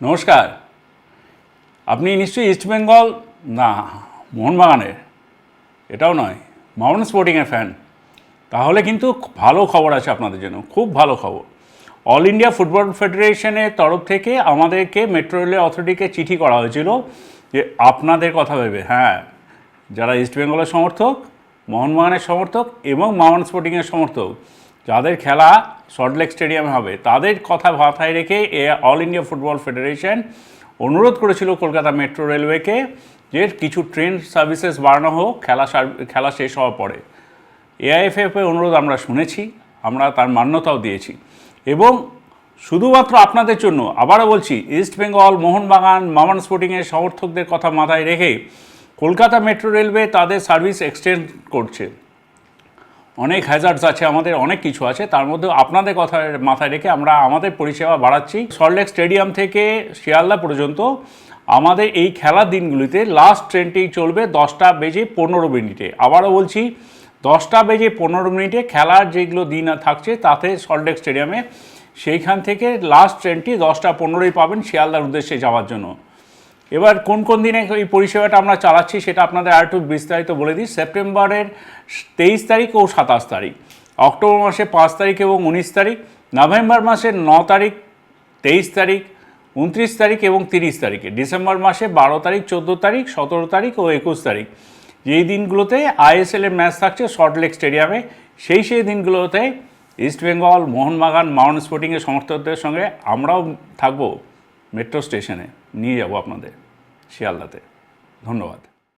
নমস্কার। আপনি নিশ্চয়ই ইস্টবেঙ্গল না, মোহনবাগানের। এটাও নয় মাউন্ট স্পোর্টিংয়ের ফ্যান তাহলে কিন্তু ভালো খবর আছে আপনাদের জন্য, খুব ভালো খবর। অল ইন্ডিয়া ফুটবল ফেডারেশনের তরফ থেকে আমাদেরকে মেট্রো রেলের অথরিটিকে চিঠি করা হয়েছিল যে আপনাদের কথা ভেবে হ্যাঁ যারা ইস্টবেঙ্গলের সমর্থক, মোহনবাগানের সমর্থক এবং মাউন্ট স্পোর্টিংয়ের সমর্থক যাদের খেলা সল্টলেক স্টেডিয়ামে হবে, তাদের কথা মাথায় রেখে a all India football federation অনুরোধ করেছিল কলকাতা মেট্রো রেলওয়েকে যে কিছু ট্রেন সার্ভিসেস বাড়ানো হোক, খেলা খেলা শেষ হওয়ার পরে। এআইএফএফের অনুরোধ আমরা শুনেছি, আমরা তার মান্যতাও দিয়েছি। এবং শুধুমাত্র আপনাদের জন্য, আবারও বলছি ইস্ট বেঙ্গল মোহনবাগান মামান স্পোর্টিংয়ের সমর্থকদের কথা মাথায় রেখে কলকাতা মেট্রো রেলওয়ে তাদের সার্ভিস এক্সটেন্ড করছে। অনেক হ্যাজার্ডস আছে, আমাদের অনেক কিছু আছে, তার মধ্যে আপনাদের কথা মাথায় রেখে আমরা আমাদের পরিষেবা বাড়াচ্ছি। সল্টলেক স্টেডিয়াম থেকে শিয়ালদা পর্যন্ত আমাদের এই খেলার দিনগুলিতে লাস্ট ট্রেনটি চলবে দশটা বেজে পনেরো মিনিটে। আবারও বলছি, দশটা বেজে পনেরো মিনিটে খেলার যেগুলো দিন থাকছে, তাতে সল্টলেক স্টেডিয়ামে সেইখান থেকে লাস্ট ট্রেনটি দশটা পনেরোই পাবেন শিয়ালদার উদ্দেশ্যে যাওয়ার জন্য। এবার কোন কোন দিনে এই পরিষেবাটা আমরা চালাচ্ছি সেটা আপনাদের আর একটু বিস্তারিত বলে দিই। সেপ্টেম্বরের তেইশ তারিখ ও সাতাশ তারিখ, অক্টোবর মাসে পাঁচ তারিখ এবং উনিশ তারিখ, নভেম্বর মাসের ন তারিখ, তেইশ তারিখ, উনত্রিশ তারিখ এবং তিরিশ তারিখে, ডিসেম্বর মাসে বারো তারিখ, চোদ্দ তারিখ, সতেরো তারিখ ও একুশ তারিখ। যেই দিনগুলোতে আইএসএল এর ম্যাচ থাকছে সল্টলেক স্টেডিয়ামে, সেই সেই দিনগুলোতে ইস্টবেঙ্গল মোহনবাগান মাউন্ট স্পোর্টিংয়ের সমর্থকদের সঙ্গে আমরাও থাকব। মেট্রো স্টেশনে নিয়ে যাব আপনাদের শিয়ালদাতে। ধন্যবাদ।